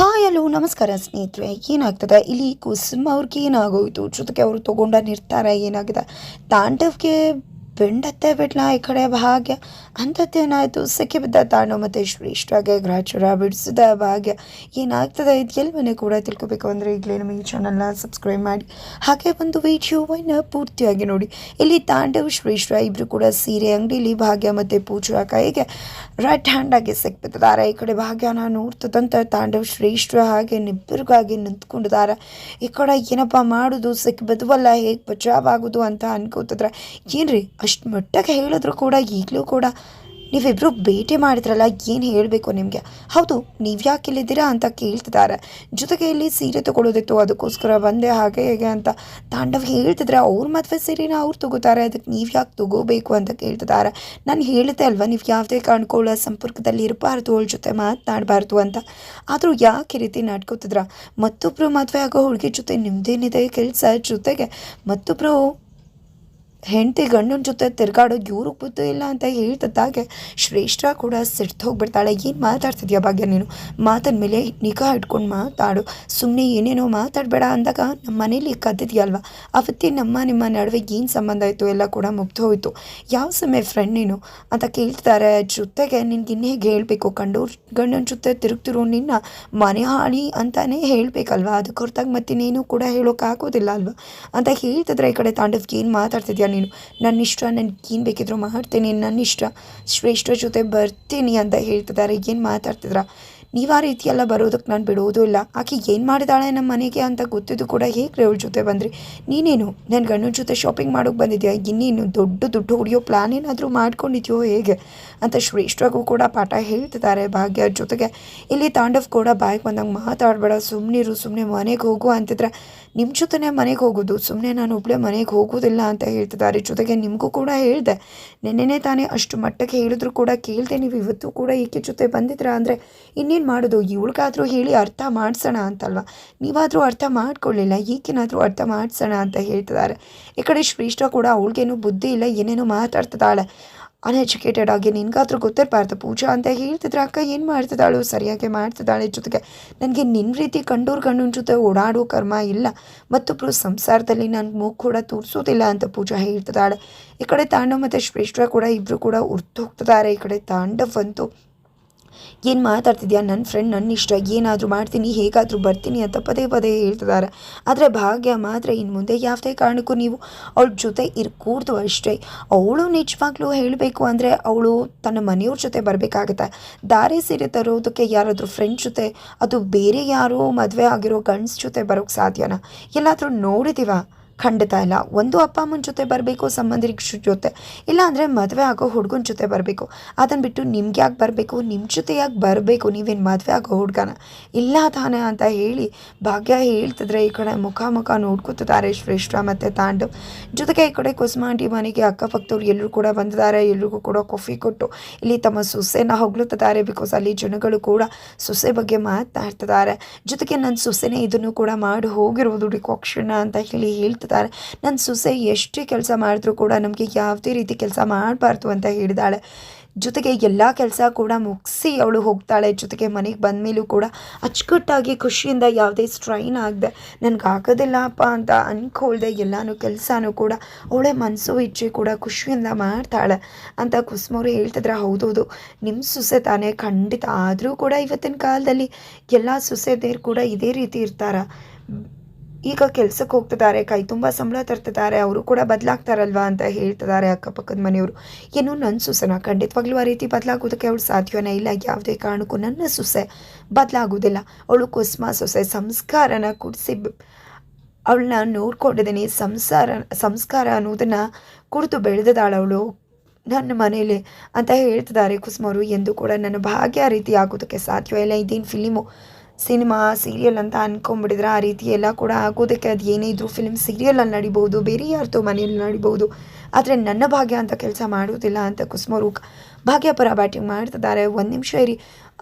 Hi hello, ನಮಸ್ಕಾರ ಸ್ನೇಹಿತರೆ. ಏನಾಗ್ತದೆ? ಇಲ್ಲಿ ಕುಸುಮ್ ಅವ್ರಿಗೆ ಏನಾಗೋಯಿತು? ಜೊತೆಗೆ ಅವರು ತಗೊಂಡ ನಿರ್ಧಾರ ಏನಾಗಿದೆ? ತಾಂಡವ್ಗೆ ಬೆಂಡತ್ತೆ ಬಿಡ್ಲ ಈ ಕಡೆ ಭಾಗ್ಯ. ಅಂಥದ್ದೇನಾಯಿತು ಸಿಕ್ಕಿ ಬಿದ್ದ ತಾಣು ಮತ್ತು ಶ್ರೇಷ್ಠವಾಗಿ ಗ್ರಾಚುರ ಬಿಡಿಸಿದ ಭಾಗ್ಯ. ಏನಾಗ್ತದೆ? ಇದು ಎಲ್ಲವನ್ನೇ ಕೂಡ ತಿಳ್ಕೊಬೇಕು ಅಂದರೆ ಈಗಲೇ ನಮ್ಮ ಈ ಚಾನಲ್ನ ಸಬ್ಸ್ಕ್ರೈಬ್ ಮಾಡಿ. ಹಾಗೆ ಒಂದು ವಿಡಿಯೋವನ್ನು ಪೂರ್ತಿಯಾಗಿ ನೋಡಿ. ಇಲ್ಲಿ ತಾಂಡವ್ ಶ್ರೇಷ್ಠ ಇಬ್ಬರು ಕೂಡ ಸೀರೆ ಅಂಗಡಿಲಿ ಭಾಗ್ಯ ಮತ್ತು ಪೂಜಾ ಕೈಗೆ ರೈಟ್ ಹ್ಯಾಂಡಾಗಿ ಸಿಕ್ಬಿಟ್ಟಿದ್ದಾರೆ. ಈ ಕಡೆ ಭಾಗ್ಯನ ನೋಡ್ತದಂತ ತಾಂಡವ್ ಶ್ರೇಷ್ಠ ಹಾಗೆ ನಿಬ್ಬರಿಗಾಗಿ ನಿಂತ್ಕೊಂಡಿದ್ದಾರೆ. ಈ ಕಡೆ ಏನಪ್ಪ ಮಾಡೋದು? ಸಿಕ್ಕಿ ಬದುವಲ್ಲ, ಹೇಗೆ ಬಚಾವ್ ಆಗೋದು ಅಂತ ಅನ್ಕೋತಿದ್ರೆ. ಏನ್ರಿ? ಅಷ್ಟು ಮಟ್ಟಕ್ಕೆ ಹೇಳಿದ್ರು ಕೂಡ ಈಗಲೂ ಕೂಡ ನೀವಿಬ್ಬರು ಭೇಟಿ ಮಾಡಿದ್ರಲ್ಲ, ಏನು ಹೇಳಬೇಕು ನಿಮಗೆ? ಹೌದು, ನೀವು ಯಾಕೆ ಇಲ್ಲಿದ್ದೀರಾ ಅಂತ ಕೇಳ್ತಿದ್ದಾರೆ. ಜೊತೆಗೆ ಇಲ್ಲಿ ಸೀರೆ ತೊಗೊಳೋದಿತ್ತು ಅದಕ್ಕೋಸ್ಕರ ಬಂದೆ, ಹಾಗೆ ಹೇಗೆ ಅಂತ ತಾಂಡವ್ ಹೇಳ್ತಿದ್ರೆ ಅವ್ರ ಮದುವೆ ಸೀರೆನ ಅವ್ರು ತಗೋತಾರೆ ಅದಕ್ಕೆ ನೀವು ಯಾಕೆ ತಗೋಬೇಕು ಅಂತ ಕೇಳ್ತಿದ್ದಾರೆ. ನಾನು ಹೇಳಿದೆ ಅಲ್ವಾ, ನೀವು ಯಾವುದೇ ಕಾಣ್ಕೊಳ್ಳೋ ಸಂಪರ್ಕದಲ್ಲಿ ಇರಬಾರ್ದು, ಅವಳ ಜೊತೆ ಮಾತನಾಡಬಾರ್ದು ಅಂತ. ಆದರೂ ಯಾಕೆ ರೀತಿ ನಡ್ಕೋತಿದ್ರ? ಮತ್ತೊಬ್ಬರು ಮದುವೆ ಆಗೋ ಹುಡುಗಿ ಜೊತೆ ನಿಮ್ಮದೇನಿದೆ ಕೆಲಸ? ಜೊತೆಗೆ ಮತ್ತೊಬ್ಬರು ಹೆಂಡತಿ ಗಂಡನ ಜೊತೆ ತಿರ್ಗಾಡೋದು ಇವ್ರಿಗೆ ಬುದ್ಧಿ ಇಲ್ಲ ಅಂತ ಹೇಳ್ತದ್ದಾಗೆ ಶ್ರೇಷ್ಠ ಕೂಡ ಸಿಡ್ತು ಹೋಗ್ಬಿಡ್ತಾಳೆ ಏನು ಮಾತಾಡ್ತಿದ್ಯಾ ಭಾಗ್ಯ ನೀನು? ಮಾತಿನ ಮೇಲೆ ನಿಗಾ ಇಟ್ಕೊಂಡು ಮಾತಾಡು. ಸುಮ್ಮನೆ ಏನೇನೋ ಮಾತಾಡಬೇಡ ಅಂದಾಗ ನಮ್ಮ ಮನೇಲಿ ಕದ್ದಿದ್ಯಲ್ವ ಅವತ್ತೇ ನಮ್ಮ ನಿಮ್ಮ ನಡುವೆ ಏನು ಸಂಬಂಧ ಇತ್ತು ಎಲ್ಲ ಕೂಡ ಮುಗ್ದು ಹೋಯಿತು ಯಾವ ಸಮಯ ಫ್ರೆಂಡ್ ನೀನು? ಅಂತ ಕೇಳ್ತಾರೆ ಜೊತೆಗೆ ನಿನ್ಗೆ ಇನ್ನೇ ಹೇಳಬೇಕು? ಕಂಡು ಗಂಡನ ಜೊತೆ ತಿರುಗ್ತಿರೋ ನಿನ್ನ ಮನೆ ಹಾಳಿ ಅಂತಲೇ ಹೇಳಬೇಕಲ್ವ? ಅದಕ್ಕೆ ಹೊರತಾಗಿ ನೀನು ಕೂಡ ಹೇಳೋಕ್ಕಾಗೋದಿಲ್ಲ ಅಲ್ವಾ? ಅಂತ ಹೇಳ್ತಿದ್ರೆ ಈ ಕಡೆ ತಾಂಡವ್ಗೆ ಏನು ಮಾತಾಡ್ತಿದ್ಯಾ ನೀನು. ನನ್ನ ಇಷ್ಟ, ನನಗೆ ಏನು ಬೇಕಿದ್ರು ಮಾಡ್ತೀನಿ, ನನ್ನ ಇಷ್ಟ. ಶ್ರೇಷ್ಠ ಜೊತೆ ಬರ್ತೀನಿ ಅಂತ ಹೇಳ್ತಿದ್ದಾರೆ. ಏನು ಮಾತಾಡ್ತಿದ್ರ? ನೀವು ಆ ರೀತಿಯೆಲ್ಲ ಬರೋದಕ್ಕೆ ನಾನು ಬಿಡೋದು ಇಲ್ಲ. ಆಕೆ ಏನು ಮಾಡಿದಾಳೆ ನಮ್ಮ ಮನೆಗೆ ಅಂತ ಗೊತ್ತಿದ್ದು ಕೂಡ ಹೇಗೆ ಅವಳ ಜೊತೆ ಬಂದ್ರಿ? ನೀನೇನು? ನನ್ನ ಗಂಡನ ಜೊತೆ ಶಾಪಿಂಗ್ ಮಾಡೋಕ್ಕೆ ಬಂದಿದ್ಯಾ? ಇನ್ನೇನು ದೊಡ್ಡ ದುಡ್ಡು ಹೊಡಿಯೋ ಪ್ಲ್ಯಾನ್ ಏನಾದರೂ ಮಾಡ್ಕೊಂಡಿದ್ಯೋ ಹೇಗೆ? ಅಂತ ಶ್ರೇಷ್ಠಗೂ ಕೂಡ ಪಾಠ ಹೇಳ್ತಿದ್ದಾರೆ ಭಾಗ್ಯ ಜೊತೆಗೆ. ಇಲ್ಲಿ ತಾಂಡವ್ ಕೂಡ ಬಾಯಿಗೆ ಬಂದಂಗೆ ಮಾತಾಡಬೇಡ. ಸುಮ್ಮನಿರು ಸುಮ್ಮನೆ ಮನೆಗೆ ಹೋಗು ಅಂತಿದ್ರೆ ನಿಮ್ಮ ಜೊತೆನೇ ಮನೆಗೆ ಹೋಗೋದು ಸುಮ್ಮನೆ ನಾನು ಒಬ್ಬಳೇ ಮನೆಗೆ ಹೋಗೋದಿಲ್ಲ ಅಂತ ಹೇಳ್ತಿದ್ದಾರೆ. ಜೊತೆಗೆ ನಿಮಗೂ ಕೂಡ ಹೇಳಿದೆ. ನೆನ್ನೆನೇ ತಾನೇ ಅಷ್ಟು ಮಟ್ಟಕ್ಕೆ ಹೇಳಿದ್ರು ಕೂಡ ಕೇಳಿದೆ, ನೀವು ಇವತ್ತು ಕೂಡ ಈಕೆ ಜೊತೆ ಬಂದಿದ್ರ ಅಂದರೆ ಇನ್ನೇನು ಮಾಡೋದು? ಇವಳಿಗಾದರೂ ಹೇಳಿ ಅರ್ಥ ಮಾಡಿಸೋಣ ಅಂತಲ್ವ? ನೀವಾದರೂ ಅರ್ಥ ಮಾಡ್ಕೊಳ್ಳಿಲ್ಲ, ಈಕೆನಾದರೂ ಅರ್ಥ ಮಾಡಿಸೋಣ ಅಂತ ಹೇಳ್ತಿದ್ದಾರೆ. ಈ ಕಡೆ ಶ್ರೀಷ್ಠ ಕೂಡ ಅವಳಿಗೇನು ಬುದ್ಧಿ ಇಲ್ಲ, ಏನೇನೋ ಮಾತಾಡ್ತಿದ್ದಾಳೆ. ಅನ್ಎಜುಕೇಟೆಡ್ ಆಗಿ ನಿನ್ಗಾದ್ರೂ ಗೊತ್ತಿರಬಾರ್ದು. ಪೂಜಾ ಅಂತ ಹೇಳ್ತಿದ್ರೆ ಅಕ್ಕ ಏನು ಮಾಡ್ತಿದ್ದಾಳು? ಸರಿಯಾಗಿ ಮಾಡ್ತಿದ್ದಾಳೆ ಜೊತೆಗೆ. ನನಗೆ ನಿನ್ನ ರೀತಿ ಕಂಡೋರ್ ಗಂಡನ ಜೊತೆ ಓಡಾಡೋ ಕರ್ಮ ಇಲ್ಲ. ಮತ್ತೊಬ್ಬರು ಸಂಸಾರದಲ್ಲಿ ನನ್ನ ಮೂಗು ಕೂಡ ತೋರಿಸೋದಿಲ್ಲ ಅಂತ ಪೂಜಾ ಹೇಳ್ತಿದ್ದಾಳೆ. ಈ ಕಡೆ ತಾಂಡವ್ ಮತ್ತು ಶ್ರೇಷ್ಠ ಕೂಡ ಇಬ್ಬರು ಕೂಡ ಉರ್ತೋಗ್ತಿದ್ದಾರೆ ಈ ಕಡೆ ತಾಂಡವ್ ಅಂತೂ ಏನು ಮಾತಾಡ್ತಿದ್ಯಾ? ನನ್ನ ಫ್ರೆಂಡ್ ನನ್ನ ಇಷ್ಟ. ಏನಾದರೂ ಮಾಡ್ತೀನಿ, ಹೇಗಾದರೂ ಬರ್ತೀನಿ ಅಂತ ಪದೇ ಪದೇ ಹೇಳ್ತಿದ್ದಾರೆ ಆದರೆ ಭಾಗ್ಯ ಮಾತ್ರ ಇನ್ನು ಮುಂದೆ ಯಾವುದೇ ಕಾರಣಕ್ಕೂ ನೀವು ಅವಳ ಜೊತೆ ಇರ್ಕೂಡ್ದು ಅಷ್ಟೇ. ಅವಳು ನಿಜವಾಗ್ಲೂ ಹೇಳಬೇಕು ಅಂದರೆ ಅವಳು ತನ್ನ ಮನೆಯವ್ರ ಜೊತೆ ಬರಬೇಕಾಗತ್ತೆ. ದಾರಿ ಸೀರೆ ತರೋದಕ್ಕೆ ಯಾರಾದರೂ ಫ್ರೆಂಡ್ ಜೊತೆ, ಅದು ಬೇರೆ ಯಾರೋ ಮದುವೆ ಆಗಿರೋ ಗಂಡ್ಸ್ ಜೊತೆ ಬರೋಕ್ಕೆ ಸಾಧ್ಯನಾ? ಎಲ್ಲಾದರೂ ನೋಡಿದ್ದೀವ ಖಂಡಿತ ಇಲ್ಲ. ಒಂದು ಅಪ್ಪ ಅಮ್ಮನ ಜೊತೆ ಬರಬೇಕು ಸಂಬಂಧಿಕ ಜೊತೆ. ಇಲ್ಲ ಅಂದರೆ ಮದುವೆ ಆಗೋ ಹುಡುಗನ ಜೊತೆ ಬರಬೇಕು. ಅದನ್ನು ಬಿಟ್ಟು ನಿಮ್ಗೆ ಯಾಕೆ ಬರಬೇಕು? ನಿಮ್ಮ ಜೊತೆ ಯಾಕೆ ಬರಬೇಕು? ನೀವೇನು ಮದುವೆ ಆಗೋ ಹುಡುಗನ? ಇಲ್ಲ ತಾನೆ ಅಂತ ಹೇಳಿ ಭಾಗ್ಯ ಹೇಳ್ತಿದ್ರೆ ಈ ಕಡೆ ಮುಖ ಮುಖ ನೋಡ್ಕೊತಿದ್ದಾರೆ ಶ್ರೇಷ್ಠ ಮತ್ತು ತಾಂಡು. ಜೊತೆಗೆ ಈ ಕಡೆ ಕುಸುಮಾಂಟಿ ಮನೆಗೆ ಅಕ್ಕಪಕ್ಕದವ್ರು ಎಲ್ಲರೂ ಕೂಡ ಬಂದಿದ್ದಾರೆ. ಎಲ್ರಿಗೂ ಕೂಡ ಕಾಫಿ ಕೊಟ್ಟು ಇಲ್ಲಿ ತಮ್ಮ ಸೊಸೆನ ಹೊಗಳುತ್ತಿದ್ದಾರೆ ಬಿಕಾಸ್ ಅಲ್ಲಿ ಜನಗಳು ಕೂಡ ಸೊಸೆ ಬಗ್ಗೆ ಮಾತಾಡ್ತಿದ್ದಾರೆ. ಜೊತೆಗೆ ನನ್ನ ಸೊಸೆನೇ ಇದನ್ನು ಕೂಡ ಮಾಡಿ ಹೋಗಿರುವುದು ಡಿಕಾಕ್ಷನ್ ಅಂತ ಹೇಳಿ ಹೇಳ್ತಿದ್ದಾರೆ. ನನ್ನ ಸೊಸೆ ಎಷ್ಟೇ ಕೆಲಸ ಮಾಡಿದ್ರು ಕೂಡ ನಮಗೆ ಯಾವುದೇ ರೀತಿ ಕೆಲಸ ಮಾಡಬಾರ್ದು ಅಂತ ಹೇಳಿದಾಳೆ. ಜೊತೆಗೆ ಎಲ್ಲ ಕೆಲಸ ಕೂಡ ಮುಗಿಸಿ ಅವಳು ಹೋಗ್ತಾಳೆ. ಜೊತೆಗೆ ಮನೆಗೆ ಬಂದ ಮೇಲೂ ಕೂಡ ಅಚ್ಚುಕಟ್ಟಾಗಿ ಖುಷಿಯಿಂದ ಯಾವುದೇ ಸ್ಟ್ರೈನ್ ಆಗದೆ, ನನಗೆ ಆಗೋದಿಲ್ಲಪ್ಪ ಅಂತ ಅಂದ್ಕೊಳ್ದೆ ಎಲ್ಲನೂ ಕೆಲಸನೂ ಕೂಡ ಅವಳೇ ಮನಸ್ಸು ಇಚ್ಛೆ ಕೂಡ ಖುಷಿಯಿಂದ ಮಾಡ್ತಾಳೆ ಅಂತ ಕುಸುಮವ್ರು ಹೇಳ್ತಿದ್ರೆ. ಹೌದೌದು ನಿಮ್ಮ ಸೊಸೆ ತಾನೇ ಖಂಡಿತ ಆದರೂ ಕೂಡ ಇವತ್ತಿನ ಕಾಲದಲ್ಲಿ ಎಲ್ಲ ಸೊಸೆದೇರು ಕೂಡ ಇದೇ ರೀತಿ ಇರ್ತಾರ. ಈಗ ಕೆಲ್ಸಕ್ಕೆ ಹೋಗ್ತಿದ್ದಾರೆ, ಕೈ ತುಂಬ ಸಂಬಳ ತರ್ತಿದ್ದಾರೆ, ಅವರು ಕೂಡ ಬದಲಾಗ್ತಾರಲ್ವಾ ಅಂತ ಹೇಳ್ತಿದ್ದಾರೆ ಅಕ್ಕಪಕ್ಕದ ಮನೆಯವರು. ಏನು ನನ್ನ ಸೊಸೆನ ಖಂಡಿತವಾಗ್ಲೂ ಆ ರೀತಿ ಬದಲಾಗೋದಕ್ಕೆ ಅವಳು ಸಾಧ್ಯವೇ ಇಲ್ಲ. ಯಾವುದೇ ಕಾರಣಕ್ಕೂ ನನ್ನ ಸೊಸೆ ಬದಲಾಗೋದಿಲ್ಲ. ಅವಳು ಕುಸ್ಮ ಸೊಸೆ, ಸಂಸ್ಕಾರನ ಕುಡಿಸಿ ಅವಳನ್ನ ನೋಡ್ಕೊಂಡಿದ್ದೀನಿ. ಸಂಸಾರ, ಸಂಸ್ಕಾರ ಅನ್ನೋದನ್ನು ಕುರಿತು ಅವಳು. ನನ್ನ ಮನೇಲಿ ಅಂತ ಹೇಳ್ತಿದ್ದಾರೆ ಕುಸ್ಮರು ಎಂದು ಕೂಡ ನನ್ನ ಭಾಗ್ಯ ರೀತಿ ಆಗೋದಕ್ಕೆ ಸಾಧ್ಯವೇ ಇಲ್ಲ. ಇದೇನು ಫಿಲಿಮು? ಸಿನಿಮಾ ಸೀರಿಯಲ್ ಅಂತ ಅನ್ಕೊಂಬಿಟ್ಟಿದ್ರೆ ಆ ರೀತಿ ಎಲ್ಲ ಕೂಡ ಆಗೋದಕ್ಕೆ ಅದು ಏನೇ ಇದ್ರು ಫಿಲ್ಮ್ ಸೀರಿಯಲಲ್ಲಿ ನಡಿಬೋದು ಬೇರೆ ಯಾರ್ದೋ ಮನೆಯಲ್ಲಿ ನಡಿಬೋದು ಆದರೆ ನನ್ನ ಭಾಗ್ಯ ಅಂತ ಕೆಲಸ ಮಾಡೋದಿಲ್ಲ ಅಂತ ಕುಸುಮರು ಭಾಗ್ಯ ಪರ ಬ್ಯಾಟಿಂಗ್ ಮಾಡ್ತಿದ್ದಾರೆ. ಒಂದು ನಿಮಿಷ ಇರಿ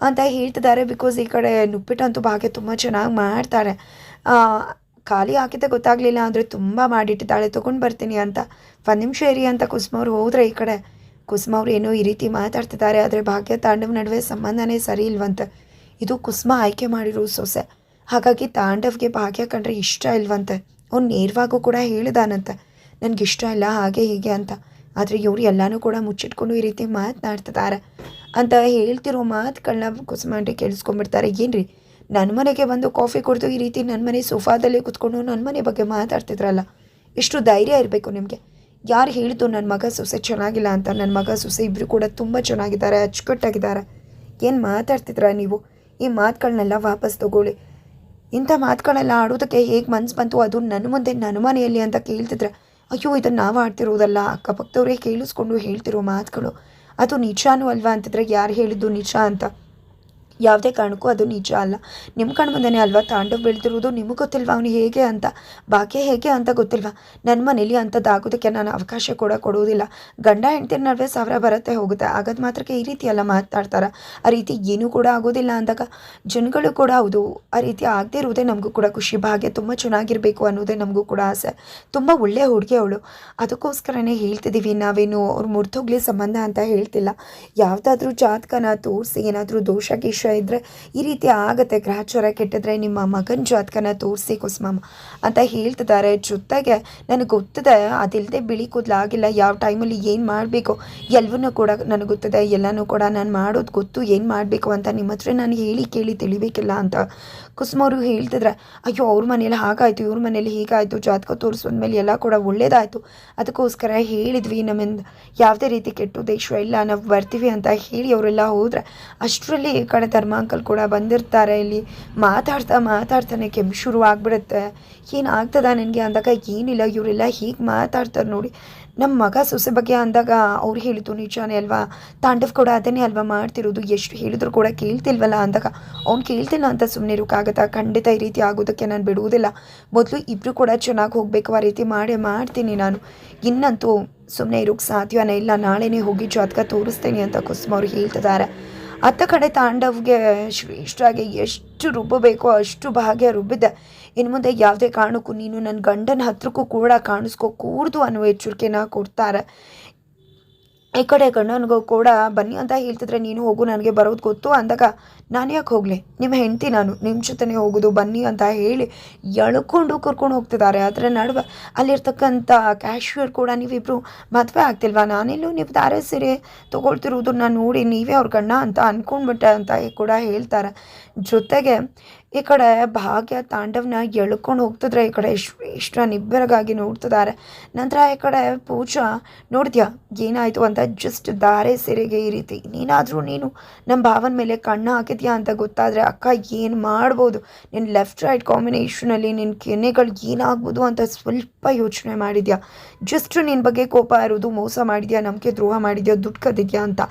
ಅಂತ ಹೇಳ್ತಿದ್ದಾರೆ ಬಿಕಾಸ್ ಈ ಕಡೆ ನುಪ್ಪಿಟ್ಟಂತೂ ಭಾಗ್ಯ ತುಂಬ ಚೆನ್ನಾಗಿ ಮಾಡ್ತಾರೆ. ಖಾಲಿ ಹಾಕಿದ್ದೆ ಗೊತ್ತಾಗಲಿಲ್ಲ ಅಂದರೆ ತುಂಬ ಮಾಡಿಟ್ಟಿದ್ದಾಳೆ, ತೊಗೊಂಡು ಬರ್ತೀನಿ ಅಂತ. ಒಂದು ನಿಮಿಷ ಇರಿ ಅಂತ ಕುಸುಮವ್ರು ಹೋದರೆ ಈ ಕಡೆ. ಕುಸುಮವ್ರು ಏನೋ ಈ ರೀತಿ ಮಾತಾಡ್ತಿದ್ದಾರೆ, ಆದರೆ ಭಾಗ್ಯ ತಾಂಡವ ನಡುವೆ ಸಂಬಂಧನೇ ಸರಿ ಇಲ್ವಂತೆ. ಇದು ಕುಸುಮ ಆಯ್ಕೆ ಮಾಡಿರೋ ಸೊಸೆ. ಹಾಗಾಗಿ ತಾಂಡವ್ಗೆ ಭಾಗ್ಯ ಕಂಡ್ರೆ ಇಷ್ಟ ಇಲ್ವಂತೆ. ಅವ್ನು ನೇರವಾಗೂ ಕೂಡ ಹೇಳಿದಾನಂತೆ. ನನಗೆ ಇಷ್ಟ ಇಲ್ಲ, ಹಾಗೆ ಹೀಗೆ ಅಂತ. ಆದರೆ ಇವರು ಎಲ್ಲನೂ ಕೂಡ ಮುಚ್ಚಿಟ್ಕೊಂಡು ಈ ರೀತಿ ಮಾತನಾಡ್ತಿದ್ದಾರೆ ಅಂತ ಹೇಳ್ತಿರೋ ಮಾತುಗಳನ್ನ ಕುಸುಮಾಂಟಿ ಕೇಳಿಸ್ಕೊಂಡ್ಬಿಡ್ತಾರೆ. ಏನ್ರಿ ನನ್ನ ಮನೆಗೆ ಬಂದು ಕಾಫಿ ಕುಡಿದು ಈ ರೀತಿ ನನ್ನ ಮನೆ ಸೋಫಾದಲ್ಲೇ ಕೂತ್ಕೊಂಡು ನನ್ನ ಮನೆ ಬಗ್ಗೆ ಮಾತಾಡ್ತಿದ್ರಲ್ಲ? ಎಷ್ಟು ಧೈರ್ಯ ಇರಬೇಕು ನಿಮಗೆ. ಯಾರು ಹೇಳಿದ್ದು ನನ್ನ ಮಗ ಸೊಸೆ ಚೆನ್ನಾಗಿಲ್ಲ ಅಂತ? ನನ್ನ ಮಗ ಸೊಸೆ ಇಬ್ಬರು ಕೂಡ ತುಂಬ ಚೆನ್ನಾಗಿದ್ದಾರೆ, ಅಚ್ಚುಕಟ್ಟಾಗಿದ್ದಾರೆ. ಏನು ಮಾತಾಡ್ತಿದ್ರ ನೀವು? ಈ ಮಾತುಗಳನ್ನೆಲ್ಲ ವಾಪಸ್ ತಗೊಳ್ಳಿ. ಇಂಥ ಮಾತುಗಳೆಲ್ಲ ಆಡೋದಕ್ಕೆ ಹೇಗೆ ಮನ್ಸು ಬಂತು? ಅದು ನನ್ನ ಮುಂದೆ ನನ್ನ ಮನೆಯಲ್ಲಿ ಅಂತ ಕೇಳ್ತಿದ್ರೆ, ಅಯ್ಯೋ ಇದನ್ನು ನಾವು ಆಡ್ತಿರೋದಲ್ಲ? ಅಕ್ಕಪಕ್ಕದವರೇ ಕೇಳಿಸ್ಕೊಂಡು ಹೇಳ್ತಿರೋ ಮಾತುಗಳು. ಅದು ನಿಜಾನೂ ಅಲ್ವಾ ಅಂತಿದ್ರೆ ಯಾರು ಹೇಳಿದ್ದು ನಿಜ ಅಂತ? ಯಾವುದೇ ಕಾರಣಕ್ಕೂ ಅದು ನಿಜ ಅಲ್ಲ. ನಿಮ್ಮ ಕಣ್ಣು ಮುಂದೆನೇ ಅಲ್ವಾ ತಾಂಡವ್ ಬೆಳೆದಿರೋದು ನಿಮಗೆ ಗೊತ್ತಿಲ್ವಾ ಅವನು ಹೇಗೆ ಅಂತ? ಬಾಕಿ ಹೇಗೆ ಅಂತ ಗೊತ್ತಿಲ್ವಾ? ನನ್ನ ಮನೇಲಿ ಅಂಥದ್ದಾಗೋದಕ್ಕೆ ನಾನು ಅವಕಾಶ ಕೂಡ ಕೊಡುವುದಿಲ್ಲ. ಗಂಡ ಹೆಂಡ್ತಿನ ನಡುವೆ ಸಾವಿರ ಬರುತ್ತೆ ಹೋಗುತ್ತೆ. ಆಗದ ಮಾತ್ರಕ್ಕೆ ಈ ರೀತಿ ಎಲ್ಲ ಮಾತಾಡ್ತಾರೆ. ಆ ರೀತಿ ಏನೂ ಕೂಡ ಆಗೋದಿಲ್ಲ ಅಂದಾಗ ಜನಗಳು ಕೂಡ ಹೌದು. ಆ ರೀತಿ ಆಗದೇ ಇರುವುದೇ ನಮಗೂ ಕೂಡ ಖುಷಿ. ಭಾಗ್ಯ ತುಂಬ ಚೆನ್ನಾಗಿರಬೇಕು ಅನ್ನೋದೇ ನಮಗೂ ಕೂಡ ಆಸೆ. ತುಂಬ ಒಳ್ಳೆಯ ಹುಡುಗಿ ಅವಳು. ಅದಕ್ಕೋಸ್ಕರನೇ ಹೇಳ್ತಿದ್ದೀವಿ ನಾವೇನು ಅವ್ರು ಮುರ್ತೋಗ್ಲಿ ಸಂಬಂಧ ಅಂತ ಹೇಳ್ತಿಲ್ಲ. ಯಾವುದಾದ್ರೂ ಜಾತಕನ ತೋರಿಸಿ, ಏನಾದರೂ ದೋಷ, ಗೀಷ ಇದ್ದರೆ ಈ ರೀತಿ ಆಗುತ್ತೆ. ಗ್ರಹಚಾರ ಕೆಟ್ಟಿದ್ರೆ ನಿಮ್ಮ ಮಗನ ಜಾತಕನ ತೋರಿಸಿ ಕುಸ್ಮಾಮ ಅಂತ ಹೇಳ್ತಿದ್ದಾರೆ. ಜೊತೆಗೆ ನನಗೆ ಗೊತ್ತಿದೆ ಅದಿಲ್ಲದೆ ಬಿಳಿ ಕೂದಲಾಗಿಲ್ಲ ಯಾವ ಟೈಮಲ್ಲಿ ಏನು ಮಾಡಬೇಕು? ಎಲ್ಲವನ್ನೂ ಕೂಡ ನನಗೆ ಗೊತ್ತಿದೆ, ಎಲ್ಲನೂ ಕೂಡ ನಾನು ಮಾಡೋದು ಗೊತ್ತು. ಏನು ಮಾಡಬೇಕು ಅಂತ ನಿಮ್ಮ ಹತ್ರ ನಾನು ಹೇಳಿ ಕೇಳಿ ತಿಳಿಬೇಕಿಲ್ಲ ಅಂತ ಕುಸ್ಮ ಅವರು ಹೇಳ್ತಿದ್ರೆ, ಅಯ್ಯೋ, ಅವ್ರ ಮನೇಲಿ ಹಾಗಾಯಿತು, ಇವ್ರ ಮನೇಲಿ ಹೀಗಾಯಿತು, ಜಾತಕ ತೋರಿಸಿದ್ಮೇಲೆ ಎಲ್ಲ ಕೂಡ ಒಳ್ಳೇದಾಯಿತು. ಅದಕ್ಕೋಸ್ಕರ ಹೇಳಿದ್ವಿ, ನಮ್ಮಿಂದ ಯಾವುದೇ ರೀತಿ ಕೆಟ್ಟ ಉದ್ದೇಶ ಇಲ್ಲ, ನಾವು ಬರ್ತೀವಿ ಅಂತ ಹೇಳಿ ಅವರೆಲ್ಲ ಹೋದ್ರೆ ಅಷ್ಟರಲ್ಲಿ ಈ ಕಡೆ ಧರ್ಮ ಅಂಕಲ್ ಕೂಡ ಬಂದಿರ್ತಾರೆ. ಇಲ್ಲಿ ಮಾತಾಡ್ತಾ ಮಾತಾಡ್ತಾನೆ ಕೆಮ್ಮು ಶುರು ಆಗಿಬಿಡುತ್ತೆ. ಏನಾಗ್ತದ ನನಗೆ ಅಂದಾಗ ಏನಿಲ್ಲ, ಇವರೆಲ್ಲ ಹೀಗೆ ಮಾತಾಡ್ತಾರೆ ನೋಡಿ. ನಮ್ಮ ಮಗ ಸೊಸೆ ಬಗ್ಗೆ ಅಂದಾಗ ಅವ್ರು ಹೇಳಿದ್ದು ನಿಜಾನೇ ಅಲ್ವಾ? ತಾಂಡವ್ ಕೂಡ ಅದನ್ನೇ ಅಲ್ವಾ ಮಾಡ್ತಿರೋದು? ಎಷ್ಟು ಹೇಳಿದ್ರು ಕೂಡ ಕೇಳ್ತಿಲ್ವಲ್ಲ ಅಂದಾಗ, ಅವ್ನು ಕೇಳ್ತಿಲ್ಲ ಅಂತ ಸುಮ್ಮನೆ ಇರೋಕ್ಕಾಗತ್ತಾ ಖಂಡಿತ ಈ ರೀತಿ ಆಗೋದಕ್ಕೆ ನಾನು ಬಿಡುವುದಿಲ್ಲ. ಮೊದಲು ಇಬ್ಬರು ಕೂಡ ಚೆನ್ನಾಗಿ ಹೋಗಬೇಕು, ಆ ರೀತಿ ಮಾಡೇ ಮಾಡ್ತೀನಿ ನಾನು. ಇನ್ನಂತೂ ಸುಮ್ಮನೆ ಇರೋಕ್ಕೆ ಸಾಧ್ಯನೇ ಇಲ್ಲ. ನಾಳೆನೇ ಹೋಗಿ ಜಾತಕ ತೋರಿಸ್ತೀನಿ ಅಂತ ಕುಸುಮ ಅವ್ರು ಹೇಳ್ತಿದ್ದಾರೆ. ಅತ್ತ ಕಡೆ ತಾಂಡವ್ಗೆ ಶ್ರೇಷ್ಠಾಗಿ ಎಷ್ಟು ರುಬ್ಬಬೇಕೋ ಅಷ್ಟು ಭಾಗ್ಯ ರುಬ್ಬಿದೆ ಇನ್ನು ಮುಂದೆ ಯಾವುದೇ ಕಾರಣಕ್ಕೂ ನೀನು ನನ್ನ ಗಂಡನ ಹತ್ರಕ್ಕೂ ಕೂಡ ಕಾಣಿಸ್ಕೋ ಕೂಡ್ದು ಅನ್ನೋ ಎಚ್ಚರಿಕೆನ ಕೊಡ್ತಾರೆ. ಈ ಕಡೆ ಗಂಡನಿಗೂ ಕೂಡ ಬನ್ನಿ ಅಂತ ಹೇಳ್ತಿದ್ರೆ ನೀನು ಹೋಗು, ನನಗೆ ಬರೋದು ಗೊತ್ತು ಅಂದಾಗ ನಾನು ಯಾಕೆ ಹೋಗಲಿ? ನಿಮ್ಮ ಹೆಂಡತಿ ನಾನು ನಿಮ್ಮ ಜೊತೆನೇ ಹೋಗೋದು, ಬನ್ನಿ ಅಂತ ಹೇಳಿ ಎಳ್ಕೊಂಡು ಕರ್ಕೊಂಡು ಹೋಗ್ತಿದ್ದಾರೆ. ಆದರೆ ನಡುವೆ ಅಲ್ಲಿರ್ತಕ್ಕಂಥ ಕ್ಯಾಶ್ಯೂರ್ ಕೂಡ ನೀವಿಬ್ಬರು ಮದುವೆ ಆಗ್ತಿಲ್ವಾ? ನಾನೆಲ್ಲೂ ನೀವು ದಾರೆ ಸೀರೆ ತೊಗೊಳ್ತಿರೋದನ್ನ ನೋಡಿ ನೀವೇ ಅವ್ರ ಗಂಡ ಅಂತ ಅಂದ್ಕೊಂಡ್ಬಿಟ್ಟೆ ಅಂತ ಕೂಡ ಹೇಳ್ತಾರೆ. ಜೊತೆಗೆ ಈ ಕಡೆ ಭಾಗ್ಯ ತಾಂಡವನ ಎಳ್ಕೊಂಡು ಹೋಗ್ತಿದ್ರೆ, ಈ ಕಡೆ ಶ್ರೇಷ್ಠ ನಿಬ್ಬರಗಾಗಿ ನೋಡ್ತಿದ್ದಾರೆ. ನಂತರ ಈ ಕಡೆ ಪೂಜಾ ನೋಡಿದ್ಯಾ ಏನಾಯಿತು ಅಂತ ಜಸ್ಟ್ ದಾರೆ ಸೆರೆಗೆ ಈ ರೀತಿ, ನೀನಾದರೂ ನೀನು ನಮ್ಮ ಭಾವನ ಮೇಲೆ ಕಣ್ಣು ಹಾಕಿದ್ಯಾ ಅಂತ ಗೊತ್ತಾದರೆ ಅಕ್ಕ ಏನು ಮಾಡ್ಬೋದು? ನಿನ್ನ ಲೆಫ್ಟ್ ರೈಟ್ ಕಾಂಬಿನೇಷನಲ್ಲಿ ನಿನ್ನ ಕೆನೆಗಳು ಏನಾಗ್ಬೋದು ಅಂತ ಸ್ವಲ್ಪ ಯೋಚನೆ ಮಾಡಿದ್ಯಾ? ಜಸ್ಟ್ ನಿನ್ನ ಬಗ್ಗೆ ಕೋಪ ಇರೋದು, ಮೋಸ ಮಾಡಿದ್ಯಾ, ನಂಬಿಕೆ ದ್ರೋಹ ಮಾಡಿದ್ಯಾ, ದುಡ್ಡು ಕದಿದ್ಯಾ ಅಂತ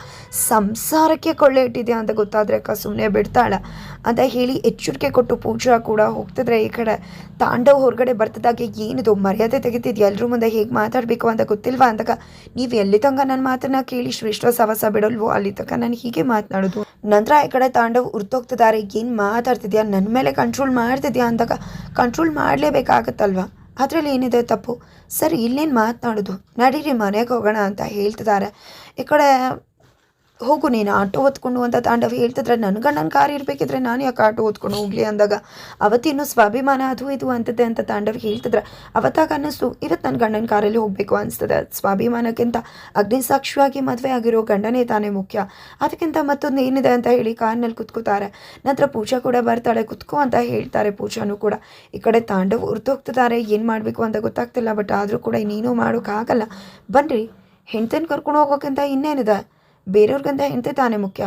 ಸಂಸಾರಕ್ಕೆ ಕೊಳ್ಳೆ ಇಟ್ಟಿದ್ಯಾ ಅಂತ ಗೊತ್ತಾದರೆ ಅಕ್ಕ ಸುಮ್ಮನೆ ಬಿಡ್ತಾಳೆ. ಅಂತ ಹೇಳಿ ಎಚ್ಚರಿಕೆ ಕೊಟ್ಟು ಪೂಜಾ ಕೂಡ ಹೋಗ್ತಿದ್ರೆ ಈ ಕಡೆ ತಾಂಡವ್ ಹೊರಗಡೆ ಬರ್ತದಾಗೆ ಏನಿದು? ಮರ್ಯಾದೆ ತೆಗಿತಿದ್ಯಾ? ಎಲ್ಲರೂ ಮುಂದೆ ಹೇಗೆ ಮಾತಾಡಬೇಕು ಅಂತ ಗೊತ್ತಿಲ್ವಾ ಅಂದಾಗ, ನೀವು ಎಲ್ಲಿ ತಂಗ ನನ್ನ ಮಾತನ್ನ ಕೇಳಿ ಶ್ರೇಷ್ಠ ಸವಸ ಬಿಡಲ್ವೋ? ಅಲ್ಲಿ ತನಕ ನಾನು ಹೀಗೆ ಮಾತನಾಡೋದು. ನಂತರ ಈ ಕಡೆ ತಾಂಡವ್ ಉರ್ತೋಗ್ತಿದ್ದಾರೆ ಏನು ಮಾತಾಡ್ತಿದ್ಯಾ? ನನ್ನ ಮೇಲೆ ಕಂಟ್ರೋಲ್ ಮಾಡ್ತಿದ್ಯಾ ಅಂದಾಗ ಕಂಟ್ರೋಲ್ ಮಾಡಲೇಬೇಕಾಗತ್ತಲ್ವಾ? ಅದರಲ್ಲಿ ಏನಿದೆ ತಪ್ಪು? ಸರ್, ಇಲ್ಲೇನು ಮಾತನಾಡೋದು? ನಡೀರಿ ಮನೆಗೆ ಹೋಗೋಣ ಅಂತ ಹೇಳ್ತಿದ್ದಾರೆ ಈ ಕಡೆ ಹೋಗು, ನೀನು ಆಟೋ ಹೊತ್ಕೊಂಡು ಅಂತ ತಾಂಡವ ಹೇಳ್ತಿದ್ರೆ ನನ್ನ ಗಂಡನ ಕಾರ್ ಇರಬೇಕಿದ್ರೆ ನಾನು ಯಾಕೆ ಆಟೋ ಹೊತ್ಕೊಂಡು ಹೋಗಲಿ ಅಂದಾಗ, ಅವತ್ತಿನ್ನು ಸ್ವಾಭಿಮಾನ ಅದು ಇದು ಅಂತದೆ ಅಂತ ತಾಂಡವ ಹೇಳ್ತಿದ್ರೆ, ಅವತ್ತಾಗ ಅನ್ನಿಸ್ತು ಇವತ್ತು ನನ್ನ ಗಂಡನ ಕಾರಲ್ಲಿ ಹೋಗಬೇಕು ಅನಿಸ್ತದೆ. ಸ್ವಾಭಿಮಾನಕ್ಕಿಂತ ಅಗ್ನಿಸಾಕ್ಷಿಯಾಗಿ ಮದುವೆ ಆಗಿರೋ ಗಂಡನೇ ತಾನೇ ಮುಖ್ಯ. ಅದಕ್ಕಿಂತ ಮತ್ತೊಂದು ಏನಿದೆ ಅಂತ ಹೇಳಿ ಕಾರ್ನಲ್ಲಿ ಕುತ್ಕೋತಾರೆ. ನಂತರ ಪೂಜಾ ಕೂಡ ಬರ್ತಾಳೆ, ಕುತ್ಕೋ ಅಂತ ಹೇಳ್ತಾರೆ ಪೂಜಾನು ಕೂಡ. ಈ ಕಡೆ ತಾಂಡವ್ ಹೊರತೋಗ್ತಿದ್ದಾರೆ ಏನು ಮಾಡಬೇಕು ಅಂತ ಗೊತ್ತಾಗ್ತಿಲ್ಲ, ಬಟ್ ಆದರೂ ಕೂಡ ಇನ್ನೇನೂ ಮಾಡೋಕ್ಕಾಗಲ್ಲ. ಬನ್ನಿರಿ ಹೆಂಡ್ತನ ಕರ್ಕೊಂಡು ಹೋಗೋಕ್ಕಿಂತ ಇನ್ನೇನಿದೆ? ಬೇರೆಯವ್ರಿಗಂತ ಹೆಂಡತಿ ತಾನೇ ಮುಖ್ಯ?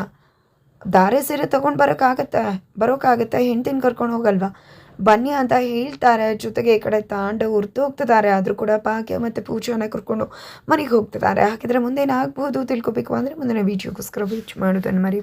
ದಾರೆ ಸೀರೆ ತೊಗೊಂಡು ಬರೋಕ್ಕಾಗತ್ತೆ ಬರೋಕ್ಕಾಗತ್ತೆ ಹೆಂಡ್ತಿನ ಕರ್ಕೊಂಡು ಹೋಗಲ್ವಾ? ಬನ್ನಿ ಅಂತ ಹೇಳ್ತಾರೆ, ಜೊತೆಗೆ ಈ ಕಡೆ ತಾಂಡ ಹುರ್ತು ಹೋಗ್ತಿದ್ದಾರೆ. ಆದರೂ ಕೂಡ ಭಾಗ್ಯ ಮತ್ತು ಪೂಜೆಯನ್ನು ಕರ್ಕೊಂಡು ಮನೆಗೆ ಹೋಗ್ತಿದ್ದಾರೆ. ಹಾಗಿದ್ರೆ ಮುಂದೇನಾಗ್ಬೋದು ತಿಳ್ಕೊಬೇಕು ಅಂದರೆ ಮುಂದಿನ ವೀಡಿಯೋಗೋಸ್ಕರ ವೀಚ್ ಮಾಡೋದನ್ನು ಮರಿ